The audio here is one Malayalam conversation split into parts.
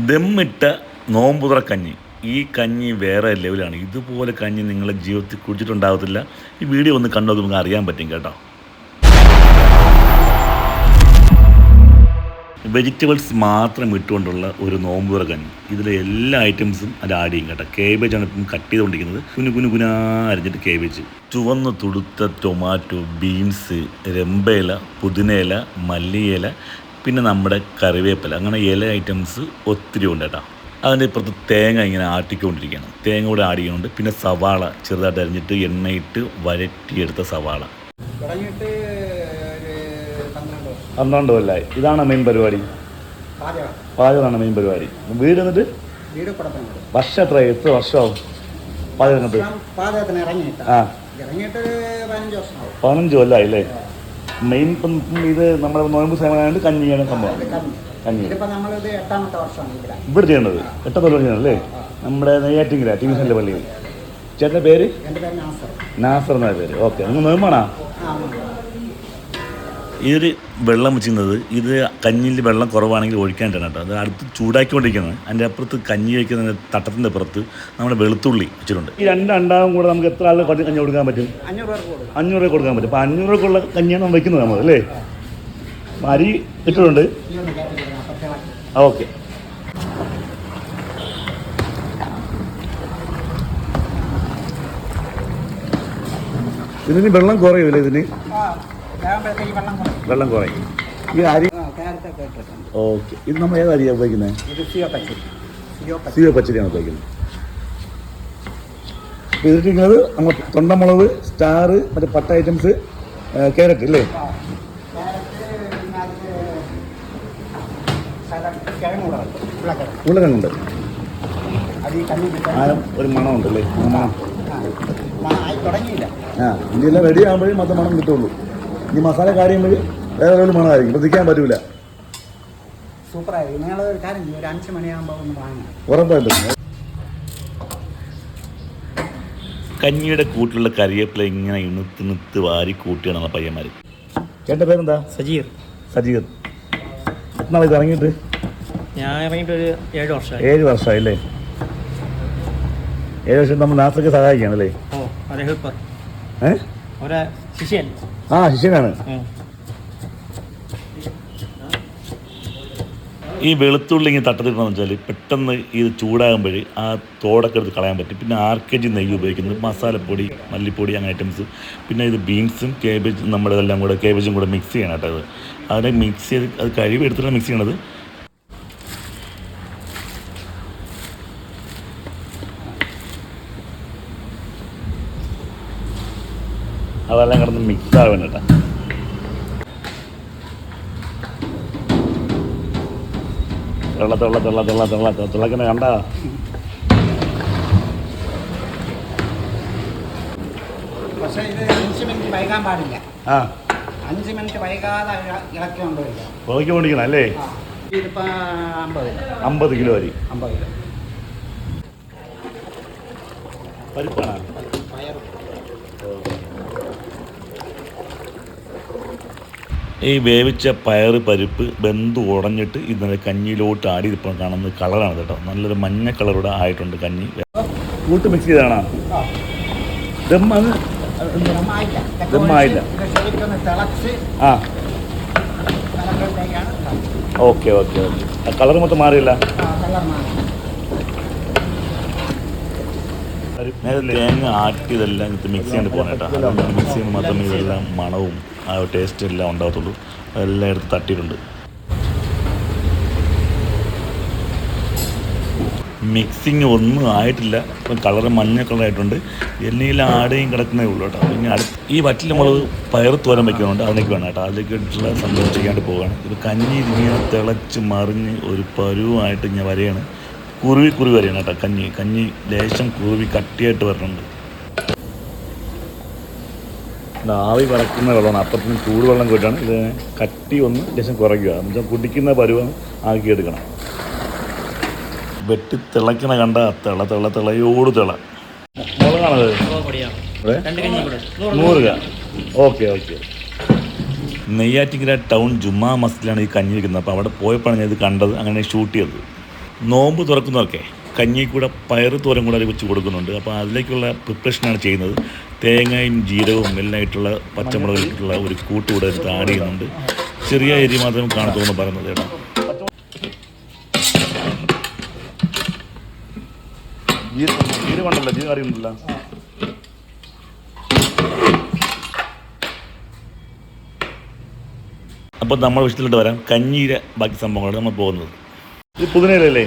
ദമ്മിട്ട നോമ്പുതറ കഞ്ഞി. ഈ കഞ്ഞി വേറെ ലെവലാണ്. ഇതുപോലെ കഞ്ഞി നിങ്ങളെ ജീവിതത്തിൽ കുടിച്ചിട്ടുണ്ടാകത്തില്ല ഈ വീഡിയോ ഒന്ന് കണ്ടോ നിങ്ങൾക്ക് അറിയാൻ പറ്റും കേട്ടോ. വെജിറ്റബിൾസ് മാത്രം ഇട്ടുകൊണ്ടുള്ള ഒരു നോമ്പുറ കഞ്ഞി. ഇതിലെ എല്ലാ ഐറ്റംസും അത് ആഡ് ചെയ്യും കേട്ടോ. കേബേജാണ് ഇപ്പം കട്ട് ചെയ്തുകൊണ്ടിരിക്കുന്നത്. കുഞ്ഞു കുഞ്ഞു കുനാ അരിഞ്ഞിട്ട് കേബേജ്. ചുവന്ന് തുടുത്ത ടൊമാറ്റോ ബീൻസ് രമ്പയില പുതിനയില മല്ലിയില പിന്നെ നമ്മുടെ കറിവേപ്പില. അങ്ങനെ ഇല ഐറ്റംസ് ഒത്തിരി ഉണ്ട് കേട്ടോ. അതിന്റെ ഇപ്പുറത്ത് തേങ്ങ ഇങ്ങനെ ആട്ടിക്കൊണ്ടിരിക്കുകയാണ്. തേങ്ങ കൂടെ ആഡ് ചെയ്യുന്നുണ്ട് പിന്നെ സവാള ചെറുതായിട്ട് അരിഞ്ഞിട്ട് എണ്ണയിട്ട് വരട്ടിയെടുത്ത സവാള. പന്ത്രണ്ട് കൊല്ലായി. ഇതാണ് മെയിൻ പരിപാടി? പാചകം. പാചകമാണ് മെയിൻ പരിപാടി. വീട് എന്നിട്ട്? വർഷം എത്ര? എത്ര വർഷമാവും പാചകത്തിന് ആ. പതിനഞ്ച് അല്ലേ മെയിൻ ഇപ്പം ഇത് നമ്മുടെ നോയമ്പ് സേവനമായത് കഞ്ഞിയാണ് സംഭവം. കഞ്ഞി. എട്ടാമത്തെ വർഷമാണ് ഇവിടെ. ചെയ്യേണ്ടത് എട്ട തൊഴിൽ ചെയ്യണം അല്ലേ? നമ്മുടെ നെയ്യാറ്റിങ്കര ടി വി സെന്റെ പള്ളിയിൽ ചേട്ടന്റെ പേര്? നാസർ. എന്നാണ് പേര്. ഓക്കെ നിങ്ങൾ നോയമ്പാണോ? ഈ ഇതൊരു വെള്ളം വെച്ചിരുന്നത് ഇത് കഞ്ഞിയിൽ വെള്ളം കുറവാണെങ്കിൽ ഒഴിക്കാനായിട്ടാണ് കേട്ടോ. അത് അടുത്ത് ചൂടാക്കിക്കൊണ്ടിരിക്കുന്നത് അതിന്റെ അപ്പുറത്ത് കഞ്ഞി വയ്ക്കുന്ന തട്ടത്തിന്റെ അപ്പുറത്ത് നമ്മുടെ വെളുത്തുള്ളി വെച്ചിട്ടുണ്ട്. ഈ രണ്ട് അണ്ടാവും കൂടെ നമുക്ക് എത്ര ആൾ കുറച്ച് കഞ്ഞി കൊടുക്കാൻ പറ്റും? അഞ്ഞൂറ് രൂപ കൊടുക്കാൻ പറ്റും. അപ്പോൾ അഞ്ഞൂറ് രൂപക്കുള്ള കഞ്ഞിയാണ് നമ്മൾ വയ്ക്കുന്നത് നമ്മൾ അല്ലേ? അരി ഇട്ടിട്ടുണ്ട്. ഓക്കെ. ഇതിന് വെള്ളം കുറയുമല്ലേ ഇതിന്? വെള്ളം കുറയും ഈ അരി ഓക്കെ ഇത് നമ്മൾ ഏത് അരിയാണ് ഉപയോഗിക്കുന്നത് സിയോ പച്ചരിയാണ് ഉപയോഗിക്കുന്നത് ഇതിട്ടിരിക്കുന്നത് നമ്മൾ തൊണ്ടമുളക് സ്റ്റാർ മറ്റേ പട്ട ഐറ്റംസ് ക്യാരറ്റ് അല്ലേ ഉള്ളതുണ്ട് ഒരു മണമുണ്ട് അല്ലേ ആ മണം ആ ആയി തുടങ്ങിയില്ല ആ ഇതെല്ലാം റെഡി ആകുമ്പോഴേ മൊത്തം മണം കിട്ടുള്ളൂ ഇനി മസാല കാര്യം വഴി വേറെ ഒരു മണമായിരിക്കും ശ്രദ്ധിക്കാൻ പറ്റൂല. നിങ്ങൾ ഒരു കാര്യം ചെയ്യും. ഒരു അഞ്ച് മണിയാകുമ്പോൾ ഒന്ന് വാങ്ങണം ഉറപ്പായിട്ടും. കഞ്ഞിയുടെ കൂട്ടിലുള്ള കരിവേപ്പില ഇങ്ങനെ ഇണുത്ത് നിത്ത് വാരി കൂട്ടിയാണ് നമ്മളെ പയ്യന്മാർ ചേട്ടന്റെ പേരെന്താ? സജീർ. സജീർ. എന്നാണ് ഇത് ഇറങ്ങിയിട്ട്? ഞാൻ ഇറങ്ങിയിട്ട് ഒരു ഏഴ് വർഷമായി. ഏഴ് വർഷമായി അല്ലേ ഏഴ് വർഷം നമ്മൾ നാസ്ക്ക് സഹായിക്കുകയാണ് ഓ ഒരു ഹെൽപ്പർ. ഏ? ഒരു ആ ശിഷ്യനാണ്. ഈ വെളുത്തുള്ളി ഇങ്ങനെ തട്ടത്തിട്ടെന്ന് വെച്ചാൽ പെട്ടെന്ന് ഇത് ചൂടാകുമ്പോൾ ആ തോടൊക്കെ എടുത്ത് കളയാൻ പറ്റും. പിന്നെ ആർ കെ ജി നെയ്യ് ഉപയോഗിക്കുന്നത് മസാലപ്പൊടി മല്ലിപ്പൊടി അങ്ങനെ ഐറ്റംസ് പിന്നെ ഇത് ബീൻസും കേബേജും നമ്മുടെ ഇതെല്ലാം കൂടെ കേബേജും കൂടെ മിക്സ് ചെയ്യണം കേട്ടോ അത്. അതിനെ മിക്സ് ചെയ്ത് അത് കഴിവ് എടുത്തിട്ടാണ് മിക്സ് ചെയ്യണത്. അതെല്ലാം കിടന്ന് മിക്സ് ആവുന്ന കേട്ടോ തിളക്കുന്ന കണ്ട? പക്ഷേ ഇത് അഞ്ച് മിനിറ്റ് വൈകാൻ പാടില്ല. ആ. അഞ്ച് മിനിറ്റ് വൈകാതെ ഇളക്കി കൊണ്ടിരിക്കണം അല്ലേ? ഇതിപ്പോൾ അമ്പത് കിലോ അരി. അമ്പത് കിലോ. പരിപ്പാണ്? ഈ വേവിച്ച പയർ പരിപ്പ് ബന്ധു ഉടഞ്ഞിട്ട് ഇതിനെ കഞ്ഞിയിലോട്ട് ആടി ഇപ്പോൾ കാണുന്ന കളറാണ് കേട്ടോ. നല്ലൊരു മഞ്ഞ കളറൂടെ ആയിട്ടുണ്ട് കഞ്ഞി. കൂട്ട് മിക്സ് ചെയ്താണോ ദമ്മായില്ല. ആ. Okay okay okay. കളർ മൊത്തം മാറിയില്ല? തേങ്ങ ആട്ടിയതെല്ലാം ഇത് മിക്സ് ചെയ്യാണ്ട് പോകണം കേട്ടോ മിക്സ് ചെയ്യുമ്പോൾ മാത്രമേ ഇതെല്ലാം മണവും ആ ടേസ്റ്റ് എല്ലാം ഉണ്ടാകത്തുള്ളൂ. അതെല്ലാം എടുത്ത് തട്ടിയിട്ടുണ്ട്. മിക്സിങ് ഒന്നും ആയിട്ടില്ല. ഇപ്പം കളറ് മഞ്ഞ കളറായിട്ടുണ്ട് എണ്ണയിൽ ആടെയും കിടക്കുന്നേ ഉള്ളൂ കേട്ടോ. പിന്നെ അടുത്ത് ഈ വറ്റിൽ നമ്മൾ പയർ തോരൻ വയ്ക്കുന്നുണ്ട് അതിലേക്ക് വേണം കേട്ടോ. അതിലേക്ക് ഇട്ടുള്ള സംഭവം ചെയ്യാണ്ട് പോവുകയാണ്. ഇത് കഞ്ഞി ഇങ്ങനെ തിളച്ച് മറിഞ്ഞ് ഒരു പരുവായിട്ട് ഞാൻ വരെയാണ്. കുറുവി കുറുവി വരെയാണ് കേട്ടോ കഞ്ഞി. കഞ്ഞി ലേശം കുറുവി കട്ടിയായിട്ട് വരുന്നുണ്ട് ആവി പറക്കുന്ന വെള്ളമാണ്. അപ്പത്തിന് ചൂടുവെള്ളം കൂട്ടാണ്. ഇത് കട്ടി ഒന്ന് ലേശം കുറയ്ക്കുക. എന്ന് വെച്ചാൽ കുടിക്കുന്ന പരുവം ആക്കിയെടുക്കണം വെട്ടി തിളക്കണ കണ്ട തിള തിള തിളയോട് തിള. മുളകാണത്? നൂറ് രൂപ ഓക്കെ ഓക്കെ. നെയ്യാറ്റിങ്കര ടൗൺ ജുമാ മസ്ജിദിലാണ് ഈ കഞ്ഞി വയ്ക്കുന്നത് അപ്പോൾ അവിടെ പോയപ്പോഴാണ് ഞാൻ ഇത് കണ്ടത് അങ്ങനെ ഷൂട്ട് ചെയ്തത്. നോമ്പ് തുറക്കുന്നതൊക്കെ കഞ്ഞി കൂടെ പയറ് തോരൻ കൂടെ വെച്ച് കൊടുക്കുന്നുണ്ട്. അപ്പോൾ അതിലേക്കുള്ള പ്രിപ്പറേഷനാണ് ചെയ്യുന്നത്. തേങ്ങയും ജീരകവും എല്ലാം ആയിട്ടുള്ള പച്ചമുളകിട്ടുള്ള ഒരു കൂട്ട് കൂടെ എടുത്ത് ആഡ് ചെയ്യുന്നുണ്ട്. ചെറിയ എരി മാത്രം കാണത്തുമെന്ന് പറയുന്നത് കേട്ടോ. ജീരകമുണ്ടല്ലോ ജീരകം അറിയുന്നില്ല അപ്പോൾ നമ്മൾ വിഷയത്തിലോട്ട് വരാം. കഞ്ഞീര ബാക്കി സംഭവങ്ങളാണ് നമ്മൾ പോകുന്നത്. ഇത് പുതിനയിലല്ലേ?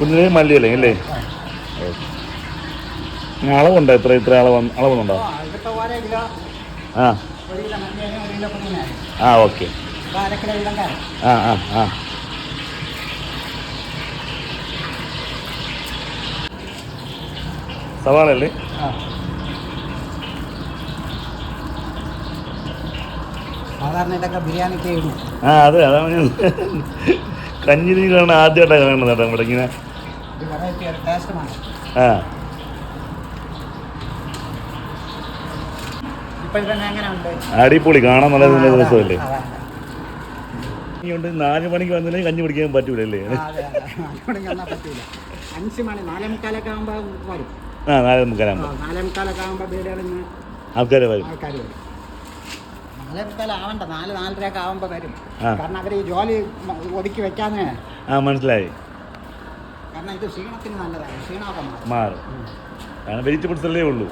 മല്ലി മല്ലിയല്ലേ അല്ലേ അളവുണ്ടോ? എത്ര ഇത്ര അളവ് അളവുണ്ടോ ആ ആ. ഓക്കെ. ആ ആ ആ. സവാള അല്ലേ? ആ. സാധാരണ ഇതൊക്കെ ബിരിയാണിക്ക് ഇടും. ആ അതെ അതാണ് ഞാൻ കഞ്ഞി നീ കാണാൻ ആദ്യമായിട്ടാണ് കാണുന്നത് കേട്ടോ ഇവിടെ ഇങ്ങനെ. ആ. അടിപൊളി കാണാൻ നല്ല നല്ല ദിവസമല്ലേ ഇനിയുണ്ട് നാല് മണിക്ക് വന്നില്ലെങ്കിൽ കഞ്ഞി പിടിക്കാൻ പറ്റൂലല്ലേ? അഞ്ച് മണി നാലേ മുക്കാലൊക്കെ ആകുമ്പോൾ വരും. ആ നാല് ആ, മുക്കാലാകുമ്പോൾ നാലേ മുക്കാലൊക്കെ ആകുമ്പോൾ വീടുകളിൽ നിന്ന് ആൾക്കാർ വരും. ആൾക്കാർ വരും. നാലേ മുക്കാലാവണ്ട നാല് നാലരയൊക്കെ ആവുമ്പോൾ വരും. കാരണം അവർ ഈ ജോലി മ- ഒതുക്കി വെക്കാന്ന്. ആ മനസ്സിലായി. കാരണം ഇത് ക്ഷീണത്തിന് നല്ലതാണ്. ക്ഷീണമൊക്കെ മാറും. മാറും. കാരണം വെജിറ്റബിൾസ് അല്ലേ ഉള്ളൂ.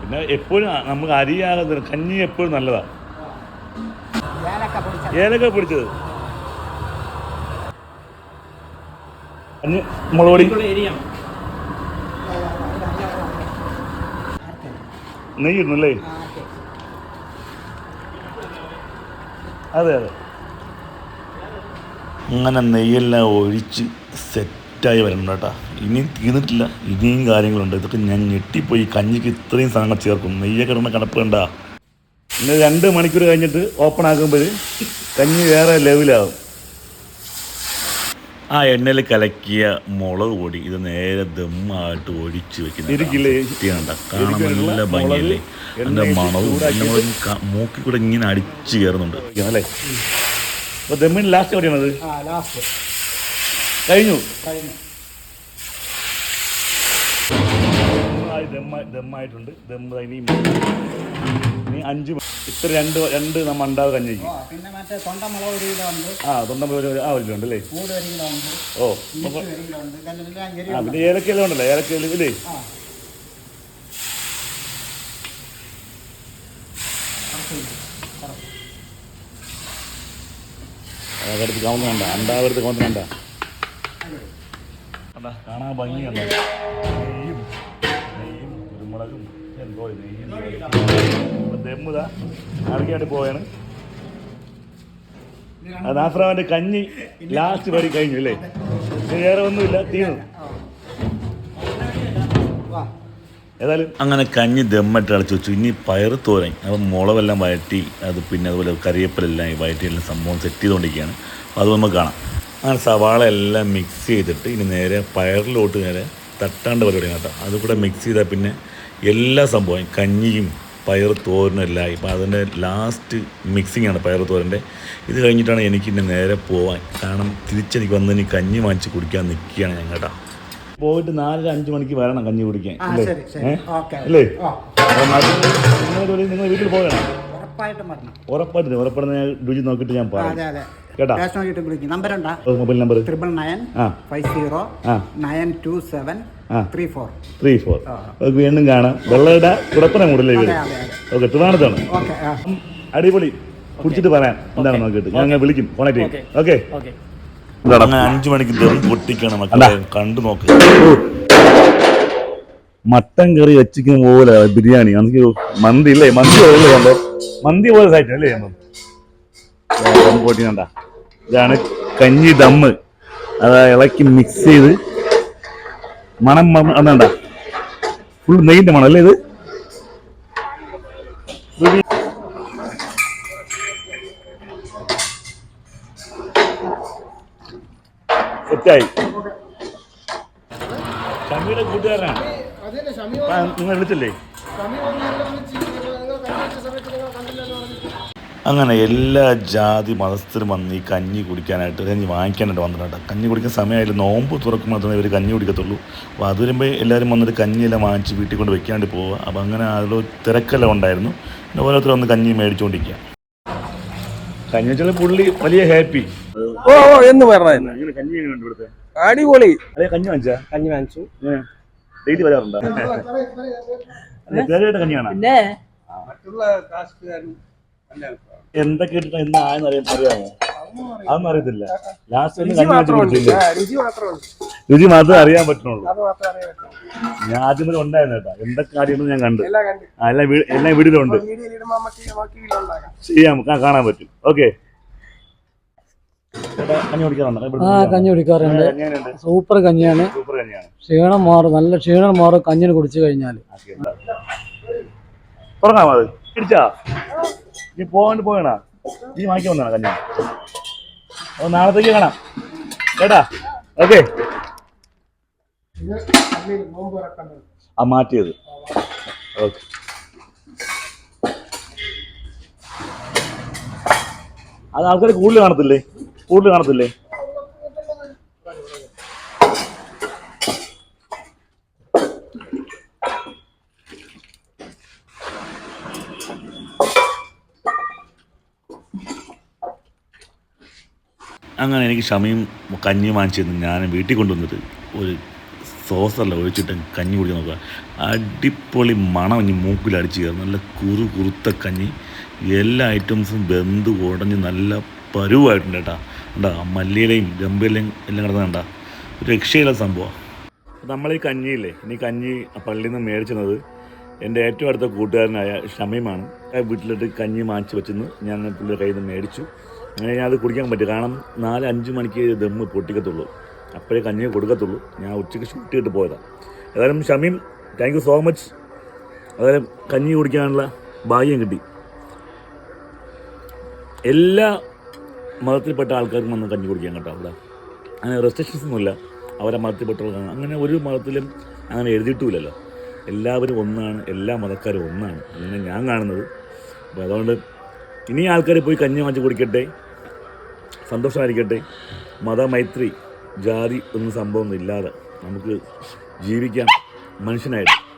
പിന്നെ എപ്പോഴും നമുക്ക് അരിയാകുന്ന കഞ്ഞി എപ്പോഴും നല്ലതാ. ഏലക്ക പിടിച്ചത്. കഞ്ഞി മുളക് പൊടി ഇതിലുള്ള എരിയാണ് നെയ്യ് ഇടുന്നല്ലേ അതെ അതെ. അങ്ങനെ നെയ്യെല്ലാം ഒഴിച്ച് സെറ്റായി വരണം കേട്ടോ ഇനിയും തീർന്നിട്ടില്ല. ഇനിയും കാര്യങ്ങളുണ്ട്. ഇതൊക്കെ ഞാൻ ഞെട്ടിപ്പോയി. കഞ്ഞിക്ക് ഇത്രയും സാധനങ്ങൾ ചേർക്കും. നെയ്യൊക്കെ ഇടുന്ന കണപ്പ് കണ്ട രണ്ട് മണിക്കൂർ കഴിഞ്ഞിട്ട് ഓപ്പൺ ആക്കുമ്പോൾ കഞ്ഞി വേറെ ലെവലാകും ആ എണ്ണയിൽ കലക്കിയ മുളക് പൊടി ഇത് നേരെ ദമ്മായിട്ട് ഒഴിച്ച് ഇരിക്കില്ലേ? വെക്കുന്നത് കാണാൻ നല്ല ഭംഗിയല്ലേ? അതിന്റെ മണവും മൂക്കി കൂടെ ഇങ്ങനെ അടിച്ചു കയറുന്നുണ്ട്. അല്ലേ അപ്പോൾ ദമ്മിന് ലാസ്റ്റ് എവിടെയാണത്? ആ ലാസ്റ്റ് കഴിഞ്ഞു? ദമ്മായിട്ടുണ്ട്. ദമ്മ് ഇനി അഞ്ച് ഇത്ര രണ്ട് രണ്ട് നമ്മൾ ഉണ്ടാവ് കഞ്ഞിക്ക് ഓ പിന്നെ മറ്റേ തൊണ്ടമുളക് ഒരു കിലോ ഉണ്ട്. ആ തൊണ്ടമ്പ ഒരു ആ ഒരു ഉണ്ട് അല്ലേ കൂട് ഒരു കിലോ ഉണ്ട്. ഓ ഇഞ്ചി ഒരു കിലോ ഉണ്ട്. ആ. പിന്നെ ഏലക്കയിലും ഉണ്ടല്ലോ ഏലക്കയിൽ ഇല്ലേ? ആ. അതെടുത്ത് കവന്ന് കണ്ട അണ്ടാവെടുത്ത് കവന്ന് കണ്ട. കണ്ടാ, കാണാൻ ഭംഗിയുണ്ടോ നെയ്യും നെയ്യും കുരുമുളകും എന്തോ നെയ്യും. ദമ്മുതാ അടക്കിയാണ്ട് പോവാണ്. നാഫ്രാവിന്റെ കഞ്ഞി ലാസ്റ്റ് വരി കഴിഞ്ഞു അല്ലേ? വേറെ ഒന്നുമില്ല തീർന്നു. ഏതായാലും അങ്ങനെ കഞ്ഞി ദമ്മിട്ട് അടച്ചു വെച്ചു. ഇനി പയറ് തോരൻ. അത് മുളവെല്ലാം വഴറ്റി അത് പിന്നെ അതുപോലെ കറിവേപ്പിലെല്ലാം ഈ വഴറ്റി എല്ലാം സംഭവം സെറ്റ് ചെയ്തുകൊണ്ടിരിക്കുകയാണ് അപ്പോൾ അത് നമുക്ക് കാണാം. അങ്ങനെ സവാള എല്ലാം മിക്സ് ചെയ്തിട്ട് ഇനി നേരെ പയറിലോട്ട് നേരെ തട്ടാണ്ട് പരിപാടി കേട്ടോ അതുകൂടെ മിക്സ് ചെയ്താൽ പിന്നെ എല്ലാ സംഭവം കഞ്ഞിയും പയർ തോരനല്ല. ഇപ്പോൾ അതിന്റെ ലാസ്റ്റ് മിക്സിംഗ് ആണ് പയർ തോരന്റെ. ഇത് കഴിഞ്ഞിട്ടാണ് എനിക്ക് ഇനി നേരെ പോവാൻ. കാരണം തിരിച്ചെനിക്ക് വന്ന് ഇനി കഞ്ഞി വാങ്ങിച്ച് കുടിക്കാൻ നിൽക്കുകയാണ് ഞാൻ കേട്ടോ. പോയിട്ട് നാലര അഞ്ച് മണിക്ക് വരണം കഞ്ഞി കുടിക്കാൻ. അല്ലേ? നിങ്ങൾ വീട്ടിൽ പോകണം ഉറപ്പായിട്ടും ഉറപ്പായിട്ട് ഞാൻ രുചി നോക്കിയിട്ട് ഞാൻ പറയാം. കേട്ടോ? നമ്പർ ഉണ്ടാ mobile number. Triple nine five zero nine two seven. Three four three four. നമുക്ക് വീണ്ടും കാണാം. വെള്ളയുടെ കുടപ്പന മൂടല്ലേ വീട് അതെ അതെ അതെ. ഓക്കെ ട്രിവാണത്താണ് അടിപൊളി. കുടിച്ചിട്ട് പറയാം. എന്താണ് നോക്കിയിട്ട്? ഞാൻ അങ്ങനെ വിളിക്കും. കോണക്ട് ചെയ്യും ഓക്കെ. ഓക്കെ. അങ്ങനെ അഞ്ചു മണിക്ക് പൊട്ടിക്കണം കണ്ടു നോക്ക്. മട്ടൻ കറി വെച്ചിക്കും പോലെ ബിരിയാണി. എനിക്ക് മന്തി ഇല്ലേ? മന്തി പോലെ കണ്ടോ? മന്തി പോലെ സൈറ്റ് അല്ലേ ദം പൊട്ടി ഇതാണ് കഞ്ഞി ദമ്മ്. അത് ഇളക്കി മിക്സ് ചെയ്ത് മണം അതാണ്ട ഫുൾ നെയ്യിന്റെ മണം അല്ലേ ഇത്? സെറ്റായി. ഷമിയുടെ കൂട്ടുകാരനാണ് നിങ്ങൾ വിളിച്ചില്ലേ? അങ്ങനെ എല്ലാ ജാതി മതസ്ഥരും വന്ന് ഈ കഞ്ഞി കുടിക്കാനായിട്ട് കഞ്ഞി വാങ്ങിക്കാനായിട്ട് വന്നിട്ടുണ്ട് കഞ്ഞി കുടിക്കുന്ന സമയമായാലും നോമ്പ് തുറക്കുമ്പോൾ മാത്രമേ ഇവർ കഞ്ഞി കുടിക്കത്തുള്ളൂ. അപ്പോൾ അത് വരുമ്പോൾ എല്ലാവരും വന്നിട്ട് കഞ്ഞിയെല്ലാം വാങ്ങിച്ച് വീട്ടിൽ കൊണ്ട് വെക്കാണ്ട് പോവുക. അപ്പോൾ അങ്ങനെ അതിൽ തിരക്കെല്ലാം ഉണ്ടായിരുന്നു. പിന്നെ ഓരോരുത്തർ വന്ന് കഞ്ഞി മേടിച്ചുകൊണ്ടിരിക്കുക കഞ്ഞി വെച്ചാൽ പുള്ളി വലിയ ഹാപ്പി. ഓ ഓ എന്ന് പറഞ്ഞു കഞ്ഞി ഇവിടുത്തെ? അടിപൊളി. അതെ കഞ്ഞി വാങ്ങിച്ചാ? കഞ്ഞി വാങ്ങിച്ചു. ഡെയിലി വരാറുണ്ടോ? കഞ്ഞിയാണോ പിന്നെ? എന്തൊക്കെ ഇട്ടിട്ട് എന്ന് ആയെന്ന് അറിയാൻ അറിയാമോ? അതൊന്നും അറിയത്തില്ല. ലാസ്റ്റ് ഒന്ന് കുടിച്ചില്ലേ രുചി മാത്രമേ അറിയാൻ പറ്റുള്ളൂ അത് മാത്രമേ അറിയാൻ പറ്റൂ ഞാൻ ആദ്യം മുതൽ ഉണ്ടായിരുന്നു കേട്ടോ. എന്തൊക്കെ കാര്യങ്ങളും ഞാൻ കണ്ടു. എല്ലാം എല്ലാം വീ- എല്ലാം വീട്ടിലുണ്ട്. വീഡിയോയിൽ ഇടുമ്പോൾ നമുക്ക് നമുക്ക് വീട്ടിലുണ്ടാക്കാം ചെയ്യാം. കാണാൻ പറ്റും. ഓക്കെ. കഞ്ഞി ആ കഞ്ഞി കുടിക്കാറുണ്ട്. സൂപ്പർ കഞ്ഞിയാണ്. സൂപ്പർ കഞ്ഞിയാണ്. ക്ഷീണം മാറും. നല്ല ക്ഷീണം മാറും കഞ്ഞിന് കുടിച്ചു കഴിഞ്ഞാൽ എന്താ? അത്? നീ പോകാണ്ട് പോകണ. നീ വാങ്ങിക്കാൻ വന്നാണ് കല്യാണം അപ്പൊ നാളത്തേക്ക് കാണാം. കേട്ടാ? ഓക്കെ. ആ മാറ്റിയത്. ഓക്കെ. അത് ആൾക്കാർ കൂടുതൽ കാണത്തില്ലേ? കൂടുതൽ കാണത്തില്ലേ? അങ്ങനെ എനിക്ക് ക്ഷമയും കഞ്ഞിയും വാങ്ങിച്ചിരുന്നു. ഞാൻ വീട്ടിൽ കൊണ്ടുവന്നിട്ട് ഒരു സോസല്ല ഒഴിച്ചിട്ട് കഞ്ഞി കുടിച്ച് നോക്കുക. അടിപൊളി മണം ഇനി മൂക്കിൽ അടിച്ച് കയറും. നല്ല കുറു കുറുത്ത കഞ്ഞി. എല്ലാ ഐറ്റംസും വെന്ത് ഉടഞ്ഞ് നല്ല പരുവായിട്ടുണ്ട് കേട്ടോ. ഉണ്ടാ മല്ലിയിലയും ഗമ്പിയിലയും എല്ലാം കിടന്ന കണ്ടാ. ഒരു രക്ഷയില്ല സംഭവം നമ്മൾ ഈ കഞ്ഞിയില്ലേ ഇനി കഞ്ഞി പള്ളിയിൽ നിന്ന് മേടിച്ചത് എന്റെ ഏറ്റവും അടുത്ത കൂട്ടുകാരനായ ഷമീമാണ്. വീട്ടിലിട്ട് കഞ്ഞി മാച്ച് വെച്ചെന്ന് ഞാൻ പുള്ളിയുടെ കയ്യിൽ നിന്ന് മേടിച്ചു. അത് കുടിക്കാൻ പറ്റും കാരണം നാല് അഞ്ച് മണിക്ക് ദമ്മ് പൊട്ടിക്കത്തുള്ളൂ. അപ്പോഴേ കഞ്ഞി കൊടുക്കത്തുള്ളൂ. ഞാൻ ഉച്ചയ്ക്ക് ഷൂട്ട് ചെയ്തിട്ട് പോയതാണ് ഏതായാലും Shameem thank you so much അതായത് കഞ്ഞി കുടിക്കാനുള്ള ഭാഗ്യം കിട്ടി. എല്ലാ മതത്തിൽപ്പെട്ട ആൾക്കാർക്കും വന്ന് കഞ്ഞി കുടിക്കാൻ കേട്ടോ അവിടെ. അങ്ങനെ റെസ്ട്രിക്ഷൻസ് ഒന്നുമില്ല അവരെ മതത്തിൽപ്പെട്ടുള്ള അങ്ങനെ ഒരു മതത്തിലും അങ്ങനെ എഴുതിയിട്ടുമില്ലല്ലോ. എല്ലാവരും ഒന്നാണ്. എല്ലാ മതക്കാരും ഒന്നാണ്. അങ്ങനെ ഞാൻ കാണുന്നത്. അപ്പോൾ അതുകൊണ്ട് ഇനി ആൾക്കാർ പോയി കഞ്ഞി വാങ്ങിച്ച് കുടിക്കട്ടെ? സന്തോഷമായിരിക്കട്ടെ. മതമൈത്രി ജാതി ഒന്നും സംഭവമൊന്നും ഇല്ലാതെ നമുക്ക് ജീവിക്കാൻ മനുഷ്യനായിട്ട്